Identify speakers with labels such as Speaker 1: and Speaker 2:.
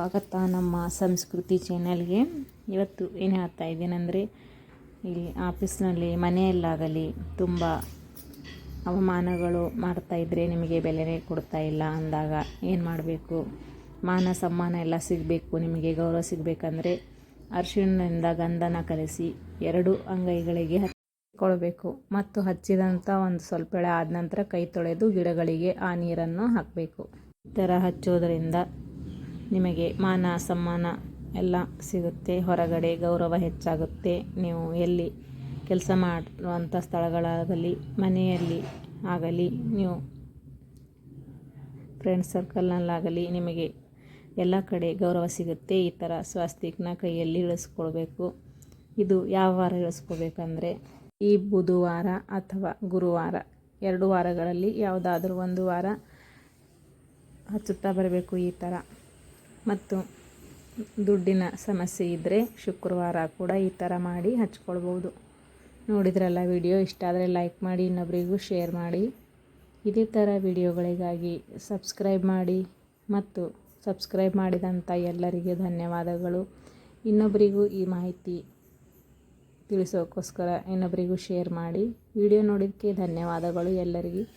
Speaker 1: ಸ್ವಾಗತ ನಮ್ಮ ಸಂಸ್ಕೃತಿ ಚಾನಲ್ಗೆ ಇವತ್ತು ಏನು ಹೇಳ್ತಾ ಇದ್ದೀನಂದರೆ ಇಲ್ಲಿ ಆಫೀಸ್ನಲ್ಲಿ ಮನೆಯಲ್ಲಾಗಲಿ ತುಂಬ ಅವಮಾನಗಳು ಮಾಡ್ತಾ ಇದ್ದರೆ ನಿಮಗೆ ಬೆಲೆನೇ ಕೊಡ್ತಾ ಇಲ್ಲ ಅಂದಾಗ ಏನು ಮಾಡಬೇಕು? ಮಾನ ಸಮ್ಮಾನ ಎಲ್ಲ ಸಿಗಬೇಕು, ನಿಮಗೆ ಗೌರವ ಸಿಗಬೇಕಂದ್ರೆ ಅರಿಶಿಣದಿಂದ ಗಂಧನ ಕಲಿಸಿ ಎರಡು ಅಂಗೈಗಳಿಗೆ ಹಚ್ಚಿಕೊಳ್ಬೇಕು ಮತ್ತು ಹಚ್ಚಿದಂಥ ಒಂದು ಸ್ವಲ್ಪ ಆದ ನಂತರ ಕೈ ತೊಳೆದು ಗಿಡಗಳಿಗೆ ಆ ನೀರನ್ನು ಹಾಕಬೇಕು. ಈ ಥರ ಹಚ್ಚೋದರಿಂದ ನಿಮಗೆ ಮಾನ, ಸಮ್ಮಾನ ಎಲ್ಲ ಸಿಗುತ್ತೆ. ಹೊರಗಡೆ ಗೌರವ ಹೆಚ್ಚಾಗುತ್ತೆ. ನೀವು ಎಲ್ಲಿ ಕೆಲಸ ಮಾಡುವಂಥ ಸ್ಥಳಗಳಾಗಲಿ, ಮನೆಯಲ್ಲಿ ಆಗಲಿ, ನೀವು ಫ್ರೆಂಡ್ ಸರ್ಕಲ್ನಲ್ಲಾಗಲಿ ನಿಮಗೆ ಎಲ್ಲ ಕಡೆ ಗೌರವ ಸಿಗುತ್ತೆ. ಈ ಥರ ಸ್ವಾಸ್ತಿಕ್ನ ಕೈಯಲ್ಲಿ ಇಳಿಸ್ಕೊಳ್ಬೇಕು. ಇದು ಯಾವ ವಾರ ಇಳಿಸ್ಕೊಬೇಕಂದ್ರೆ, ಈ ಬುಧವಾರ ಅಥವಾ ಗುರುವಾರ, ಎರಡು ವಾರಗಳಲ್ಲಿ ಯಾವುದಾದ್ರೂ ಒಂದು ವಾರ ಹಚ್ಚುತ್ತಾ ಬರಬೇಕು ಈ ಥರ. ಮತ್ತು ದುಡ್ಡಿನ ಸಮಸ್ಯೆ ಇದ್ದರೆ ಶುಕ್ರವಾರ ಕೂಡ ಈ ಥರ ಮಾಡಿ ಹಚ್ಕೊಳ್ಬೋದು. ನೋಡಿದ್ರಲ್ಲ ವಿಡಿಯೋ? ಇಷ್ಟ ಆದರೆ ಲೈಕ್ ಮಾಡಿ ಇನ್ನೊಬ್ಬರಿಗೂ ಶೇರ್ ಮಾಡಿ. ಇದೇ ಥರ ವಿಡಿಯೋಗಳಿಗಾಗಿ ಸಬ್ಸ್ಕ್ರೈಬ್ ಮಾಡಿ ಮತ್ತು ಸಬ್ಸ್ಕ್ರೈಬ್ ಮಾಡಿದಂಥ ಎಲ್ಲರಿಗೆ ಧನ್ಯವಾದಗಳು. ಇನ್ನೊಬ್ಬರಿಗೂ ಈ ಮಾಹಿತಿ ತಿಳಿಸೋಕ್ಕೋಸ್ಕರ ಇನ್ನೊಬ್ಬರಿಗೂ ಶೇರ್ ಮಾಡಿ. ವಿಡಿಯೋ ನೋಡಿದ್ದಕ್ಕೆ ಧನ್ಯವಾದಗಳು ಎಲ್ಲರಿಗೂ.